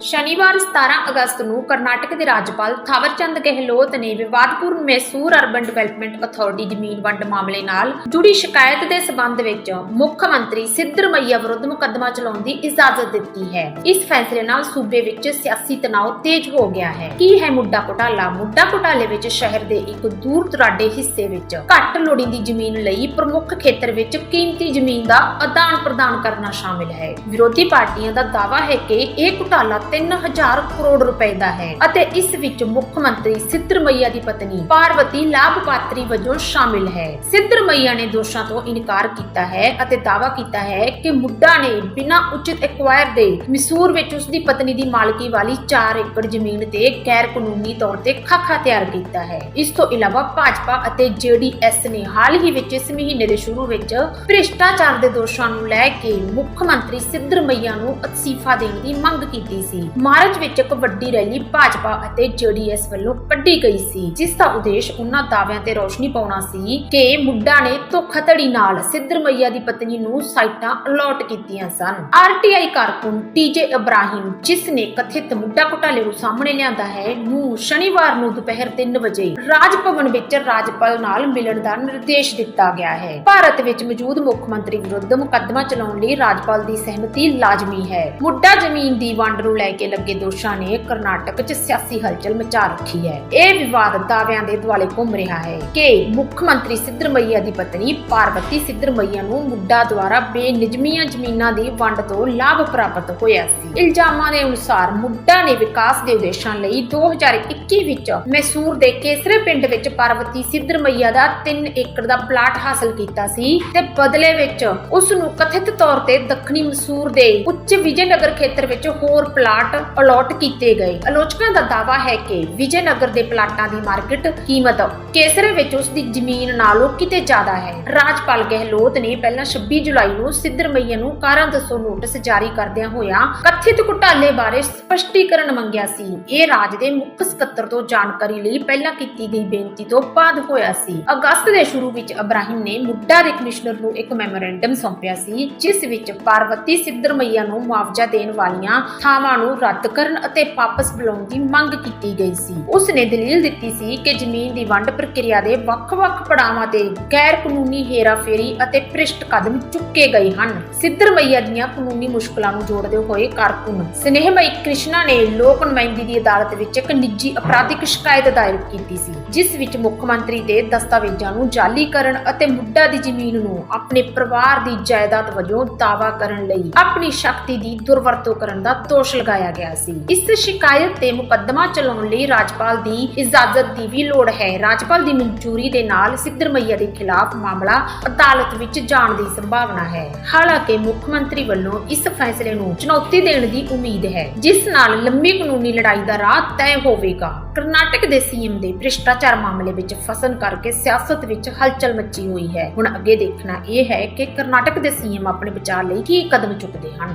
ਸ਼ਨੀਵਾਰ 17 ਅਗਸਤ ਨੂੰ ਕਰਨਾਟਕ ਦੇ ਰਾਜਪਾਲ ਥਾਵਰਚੰਦ ਗਹਿਲੋਤ ਨੇ ਵਿਵਾਦਪੂਰਨ ਮੈਸੂਰ ਅਰਬਨ ਡਿਵੈਲਪਮੈਂਟ ਅਥਾਰਟੀ ਜ਼ਮੀਨ ਵੰਡ ਮਾਮਲੇ ਨਾਲ ਜੁੜੀ ਸ਼ਿਕਾਇਤ ਦੇ ਸਬੰਧ ਵਿੱਚ ਮੁੱਖ ਮੰਤਰੀ ਸਿੱਧਰਮਈਆ ਵਿਰੁੱਧ ਮੁਕੱਦਮਾ ਚਲਾਉਣ ਦੀ ਇਜਾਜ਼ਤ ਦਿੱਤੀ ਹੈ। ਇਸ ਫੈਸਲੇ ਨਾਲ ਸੂਬੇ ਵਿੱਚ ਸਿਆਸੀ ਤਣਾਅ ਤੇਜ਼ ਹੋ ਗਿਆ ਹੈ। ਕੀ ਹੈ ਮੁੱਢਾ ਘੁਟਾਲਾ? ਮੁੱਢਾ ਘੁਟਾਲੇ ਵਿੱਚ ਸ਼ਹਿਰ ਦੇ ਇੱਕ ਦੂਰ ਦੁਰਾਡੇ ਹਿੱਸੇ ਵਿੱਚ ਘੱਟ ਲੋੜੀਂਦੀ ਜ਼ਮੀਨ ਲਈ ਪ੍ਰਮੁੱਖ ਖੇਤਰ ਵਿੱਚ ਕੀਮਤੀ ਜ਼ਮੀਨ ਦਾ ਆਦਾਨ ਪ੍ਰਦਾਨ ਕਰਨਾ ਸ਼ਾਮਿਲ ਹੈ। ਵਿਰੋਧੀ ਪਾਰਟੀਆਂ ਦਾ ਦਾਅਵਾ ਹੈ ਕਿ ਇਹ ਘੁਟਾਲਾ 3000 ਕਰੋੜ ਰੁਪਏ ਦਾ ਹੈ। ਅਤੇ ਇਸ ਵਿੱਚ ਮੁੱਖ ਮੰਤਰੀ ਸਿੱਧਰਮਈਆ ਦੀ ਪਤਨੀ ਪਾਰਵਤੀ ਲਾਭਪਾਤਰੀ ਵਜੋਂ ਸ਼ਾਮਿਲ ਹੈ। ਸਿੱਧਰਮਈਆ ਨੇ ਦੋਸ਼ਾਂ ਤੋਂ ਇਨਕਾਰ ਕੀਤਾ ਹੈ ਅਤੇ ਦਾਅਵਾ ਕੀਤਾ ਹੈ ਕਿ ਮੁੱਢਾ ਨੇ ਬਿਨਾਂ ਉਚਿਤ ਐਕਵਾਇਰ ਦੇ ਮਿਸੂਰ ਵਿੱਚ ਉਸ ਦੀ ਪਤਨੀ ਦੀ ਮਾਲਕੀ ਵਾਲੀ 4 ਏਕੜ ਜ਼ਮੀਨ ਤੇ ਗੈਰ ਕਾਨੂੰਨੀ ਤੌਰ ਤੇ ਖਾਕਾ ਤਿਆਰ ਕੀਤਾ ਹੈ। ਇਸ ਤੋਂ ਇਲਾਵਾ ਭਾਜਪਾ ਅਤੇ ਜੇਡੀਐਸ ਨੇ ਹਾਲ ਹੀ ਵਿੱਚ ਇਸ ਮਹੀਨੇ ਦੇ ਸ਼ੁਰੂ ਵਿੱਚ ਭ੍ਰਿਸ਼ਟਾਚਾਰ ਦੇ ਦੋਸ਼ਾਂ ਨੂੰ ਲੈ ਕੇ ਮੁੱਖ ਮੰਤਰੀ ਸਿੱਧਰਮਈਆ ਨੂੰ ਅਸਤੀਫਾ ਦੇਣ ਦੀ ਮੰਗ ਕੀਤੀ ਸੀ। ਮਾਰਚ ਵਿੱਚ ਇੱਕ ਵੱਡੀ ਰੈਲੀ ਭਾਜਪਾ ਅਤੇ ਜੇਡੀਐਸ ਵੱਲੋਂ ਕੱਢੀ ਗਈ ਸੀ, ਜਿਸ ਦਾ ਉਦੇਸ਼ ਉਹਨਾਂ ਦਾਅਵਿਆਂ ਤੇ ਰੋਸ਼ਨੀ ਪਾਉਣਾ ਸੀ ਕਿ ਮੁੱਢਾ ਨੇ ਧੋਖਾਧੜੀ ਨਾਲ ਸਿੱਧਰਮਈਆ ਦੀ ਪਤਨੀ ਨੂੰ ਸਾਈਟਾਂ ਅਲਾਟ ਕੀਤੀਆਂ ਸਨ। ਆਰਟੀਆਈ ਕਾਰਕੁਨ ਟੀਜੇ ਇਬਰਾਹਿਮ ਜਿਸ ਨੇ ਕਥਿਤ ਮੁੱਢਾ ਘੁਟਾਲੇ ਨੂੰ ਸਾਹਮਣੇ ਲਿਆਂਦਾ ਹੈ, ਨੂੰ ਸ਼ਨੀਵਾਰ ਨੂੰ ਦੁਪਹਿਰ 3 ਵਜੇ ਰਾਜ ਭਵਨ ਵਿੱਚ ਰਾਜਪਾਲ ਨਾਲ ਮਿਲਣ ਦਾ ਨਿਰਦੇਸ਼ ਦਿੱਤਾ ਗਿਆ ਹੈ। ਭਾਰਤ ਵਿੱਚ ਮੌਜੂਦ ਮੁੱਖ ਮੰਤਰੀ ਵਿਰੁੱਧ ਮੁਕੱਦਮਾ ਚਲਾਉਣ ਲਈ ਰਾਜਪਾਲ ਦੀ ਸਹਿਮਤੀ ਲਾਜ਼ਮੀ ਹੈ। ਮੁੱਢਾ ਜ਼ਮੀਨ ਦੀ ਵੰਡ ਨੂੰ ਲੈ ਕੇ ਲੱਗੇ ਦੋਸ਼ਾਂ ਨੇ ਕਰਨਾਟਕ 'ਚ ਸਿਆਸੀ ਹਲਚਲ ਮਚਾ ਰੱਖੀ ਹੈ। ਇਹ ਵਿਵਾਦ ਦਾਅਵਿਆਂ ਦੇ ਦੁਆਲੇ ਘੁੰਮ ਰਿਹਾ ਹੈ ਕਿ ਮੁੱਖ ਮੰਤਰੀ ਸਿੱਧਰਮਈਆ ਦੀ ਪਤਨੀ ਪਾਰਵਤੀ ਸਿੱਧਰਮਈਆ ਨੂੰ ਮੁੱਢਾ ਦੁਆਰਾ ਬੇਨਿਜਮੀਆਂ ਜ਼ਮੀਨਾਂ ਦੀ ਵੰਡ ਤੋਂ ਲਾਭ ਪ੍ਰਾਪਤ ਹੋਇਆ ਸੀ। ਇਲਜ਼ਾਮਾਂ ਦੇ ਅਨੁਸਾਰ ਮੁੱਢਾ ਨੇ ਵਿਕਾਸ ਦੇ ਉਦੇਸ਼ਾਂ ਲਈ 2021 ਵਿੱਚ ਮੈਸੂਰ ਦੇ ਕੇਸਰੇ ਪਿੰਡ ਵਿੱਚ ਪਾਰਵਤੀ ਸਿੱਧਰਮਈਆ ਦਾ 3 ਏਕੜ ਦਾ ਪਲਾਟ ਹਾਸਲ ਕੀਤਾ ਸੀ ਤੇ ਬਦਲੇ ਵਿੱਚ ਉਸ ਨੂੰ ਕਥਿਤ ਤੌਰ ਤੇ ਦੱਖਣੀ ਮੈਸੂਰ ਦੇ ਉੱਚ ਵਿਜੇ ਨਗਰ ਖੇਤਰ ਵਿੱਚ ਹੋਰ ਪਲਾਟ ਅਲਾਟ ਕੀਤੇ ਗਏ। ਆਲੋਚਕਾਂ ਦਾ ਦਾਅਵਾ ਹੈ ਕਿ ਵਿਜੇਨਗਰ ਦੇ ਪਲਾਟਾਂ ਦੀ ਮਾਰਕੀਟ ਕੀਮਤ ਕੇਸਰੇ ਵਿੱਚ ਉਸ ਦੀ ਜ਼ਮੀਨ ਨਾਲੋਂ ਕਿਤੇ ਜ਼ਿਆਦਾ ਹੈ। ਰਾਜਪਾਲ ਗਹਿਲੋਤ ਨੇ ਪਹਿਲਾਂ 26 ਜੁਲਾਈ ਨੂੰ ਸਿੱਧਰਮਈਆ ਨੂੰ ਕਾਰਾਂ ਦੱਸੋ ਨੋਟਿਸ ਜਾਰੀ ਕਰਦਿਆਂ ਹੋਇਆ ਕਥਿਤ ਘੁਟਾਲੇ ਬਾਰੇ ਸਪਸ਼ਟੀਕਰਨ ਮੰਗਿਆ ਸੀ। ਇਹ ਰਾਜ ਦੇ ਮੁੱਖ ਸਕੱਤਰ ਤੋਂ ਜਾਣਕਾਰੀ ਲਈ ਪਹਿਲਾਂ ਕੀਤੀ ਗਈ ਬੇਨਤੀ ਤੋਂ ਬਾਅਦ ਹੋਇਆ ਸੀ। ਅਗਸਤ ਦੇ ਸ਼ੁਰੂ ਵਿੱਚ ਅਬਰਾਹਿਮ ਨੇ ਮੁੱਢਾ ਦੇ ਕਮਿਸ਼ਨਰ ਨੂੰ ਇੱਕ ਮੈਮੋਰੈਂਡਮ ਸੌਂਪਿਆ ਸੀ, ਜਿਸ ਵਿੱਚ ਪਾਰਵਤੀ ਸਿੱਧਰਮਈਆ ਨੂੰ ਮੁਆਵਜ਼ਾ ਦੇਣ ਵਾਲੀਆਂ ਥਾਵਾਂ ਨੂੰ ਰੱਦ ਕਰਨ ਅਤੇ ਵਾਪਸ ਬੁਲਾਉਣ ਦੀ ਮੰਗ ਕੀਤੀ ਗਈ ਸੀ। ਉਸ ਨੇ ਦਲੀਲ ਦਿੱਤੀ ਸੀ ਕਿ ਜ਼ਮੀਨ ਦੀ ਵੰਡ ਪ੍ਰਕਿਰਿਆ ਦੇ ਵੱਖ-ਵੱਖ ਪੜਾਵਾਂ ਤੇ ਗੈਰ ਕਾਨੂੰਨੀ ਹੇਰਾਫੇਰੀ ਅਤੇ ਭ੍ਰਿਸ਼ਟ ਕਦਮ ਚੁੱਕੇ ਗਏ ਹਨ। ਸਿੱਧਰਮਈਆ ਦੀਆਂ ਕਾਨੂੰਨੀ ਮੁਸ਼ਕਲਾਂ ਨੂੰ ਜੋੜਦੇ ਹੋਏ ਕਾਰਕੁਨ ਸਨੇਹਮਈ ਕ੍ਰਿਸ਼ਨਾ ਨੇ ਲੋਕ ਨੁਮਾਇੰਦੀ ਦੀ ਅਦਾਲਤ ਵਿੱਚ ਇੱਕ ਨਿੱਜੀ ਅਪਰਾਧਿਕ ਸ਼ਿਕਾਇਤ ਦਾਇਰ ਕੀਤੀ ਸੀ, ਜਿਸ ਵਿੱਚ ਮੁੱਖ ਮੰਤਰੀ ਦੇ ਦਸਤਾਵੇਜ਼ਾਂ ਨੂੰ ਜਾਲੀ ਕਰਨ ਅਤੇ ਮੁੱਢਾ ਦੀ ਜ਼ਮੀਨ ਨੂੰ ਆਪਣੇ ਪਰਿਵਾਰ ਦੀ ਜਾਇਦਾਦ ਵਜੋਂ ਦਾਅਵਾ ਕਰਨ ਲਈ ਆਪਣੀ ਸ਼ਕਤੀ ਦੀ ਦੁਰਵਰਤੋਂ ਕਰਨ ਦਾ ਦੋਸ਼ ਲਗਾਇਆ ਲਗਾਇਆ ਗਿਆ ਸੀ। ਇਸ ਸ਼ਿਕਾਇਤ ਤੇ ਮੁਕੱਦਮਾ ਚਲਾਉਣ ਲਈ ਰਾਜਪਾਲ ਦੀ ਇਜਾਜ਼ਤ ਦੀ ਵੀ ਲੋੜ ਹੈ। ਰਾਜਪਾਲ ਦੀ ਮਨਜ਼ੂਰੀ ਦੇ ਨਾਲ ਸਿੱਧਰਮਈਆ ਦੇ ਖਿਲਾਫ ਮਾਮਲਾ ਅਦਾਲਤ ਵਿੱਚ ਜਾਣ ਦੀ ਸੰਭਾਵਨਾ ਹੈ। ਹਾਲਾਂਕਿ ਮੁੱਖ ਮੰਤਰੀ ਵੱਲੋਂ ਇਸ ਫੈਸਲੇ ਨੂੰ ਚੁਣੌਤੀ ਦੇਣ ਦੀ ਉਮੀਦ ਹੈ। ਜਿਸ ਨਾਲ ਲੰਮੀ ਕਾਨੂੰਨੀ ਲੜਾਈ ਦਾ ਰਾਹ ਤੈਅ ਹੋਵੇਗਾ। ਕਰਨਾਟਕ ਦੇ ਸੀਐਮ ਦੇ ਭ੍ਰਿਸ਼ਟਾਚਾਰ ਮਾਮਲੇ ਵਿੱਚ ਫਸਣ ਕਰਕੇ ਸਿਆਸਤ ਵਿੱਚ ਹਲਚਲ ਮੱਚੀ ਹੋਈ ਹੈ। ਹੁਣ ਅੱਗੇ ਦੇਖਣਾ ਇਹ ਹੈ ਕਿ ਕਰਨਾਟਕ ਦੇ ਸੀਐਮ ਆਪਣੇ ਬਚਾਅ ਲਈ ਕੀ ਕਦਮ ਚੁੱਕਦੇ ਹਨ।